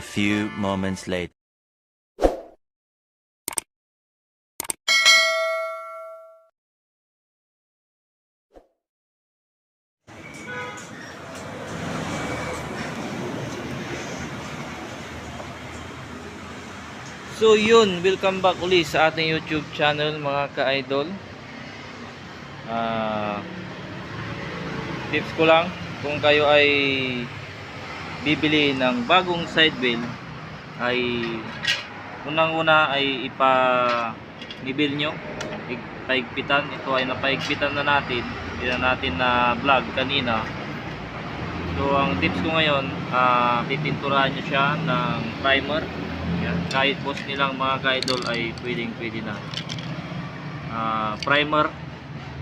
few moments later. So yun, welcome back uli sa ating YouTube channel mga ka-idol. Ah, tips ko lang kung kayo ay bibili ng bagong side wheel ay unang-una ay ipa nibil nyo. Paigpitan ito ay napaigpitan na natin. Hindi na natin na vlog kanina. So ang tips ko ngayon ah, pipinturahan nyo siya ng primer. Yan. Kahit boss nilang mga ka-idol ay pwedeng pwede na. Ah, primer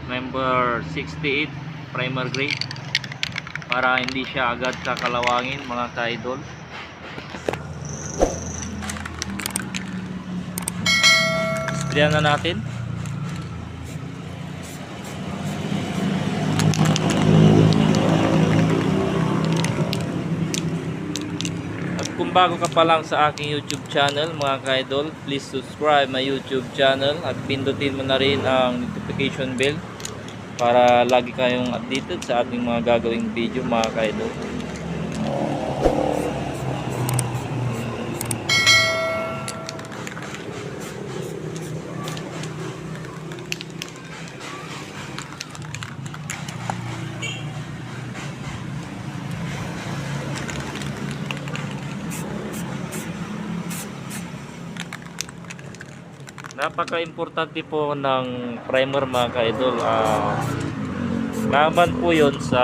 number 68 primer gray para hindi siya agad kakalawangin mga ka-idol. Sprayan na natin. At kung bago ka pa lang sa aking YouTube channel mga ka-idol, please subscribe my YouTube channel at pindutin mo na rin ang notification bell para lagi kayong updated sa ating mga gagawing video mga ka-idol. Napaka-importante po ng primer mga ka-idol. Ah, laban po yon sa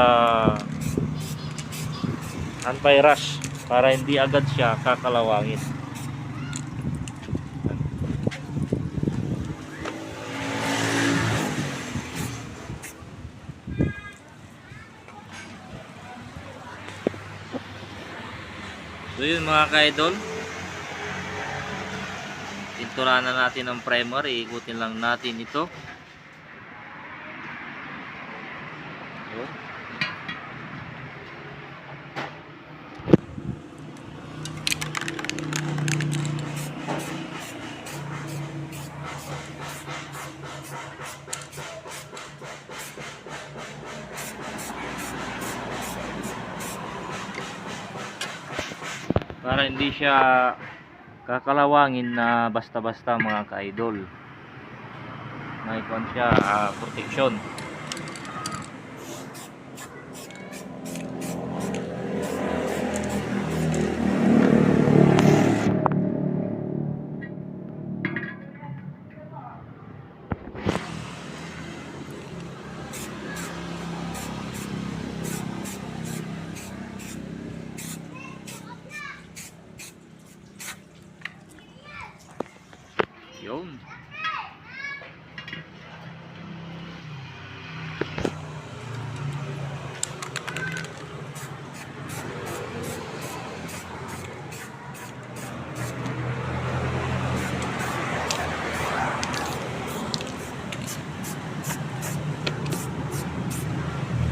anti-rush para hindi agad siya kakalawangin. So yun mga ka-idol. Pinturahan na natin ang primer, iikutin lang natin ito. Para hindi siya kakalawangin na basta-basta mga ka-idol. May kwan siya, ah, protection. Yun.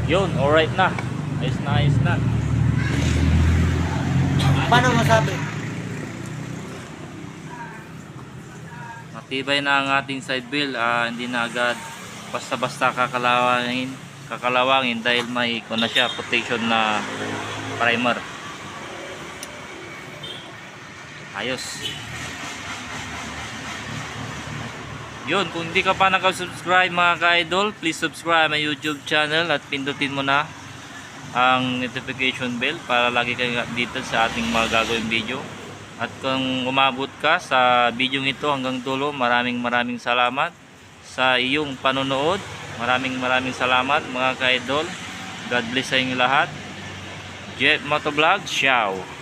Yun, alright na. Ayos na, ayos na. Paano masabi? Matibay na ang ating side wheel, ah, hindi na agad basta-basta kakalawangin, kakalawangin dahil may kung na siya protection na primer. Ayos. Yun, kung hindi ka pa nakasubscribe mga ka-idol, please subscribe my YouTube channel at pindutin mo na ang notification bell para lagi kayong updated sa ating mga gagawing video. At kung umabot ka sa video ito hanggang dulo, maraming maraming salamat sa iyong panonood. Maraming maraming salamat mga ka-idol. God bless sa inyo lahat. Jet Motovlog, ciao!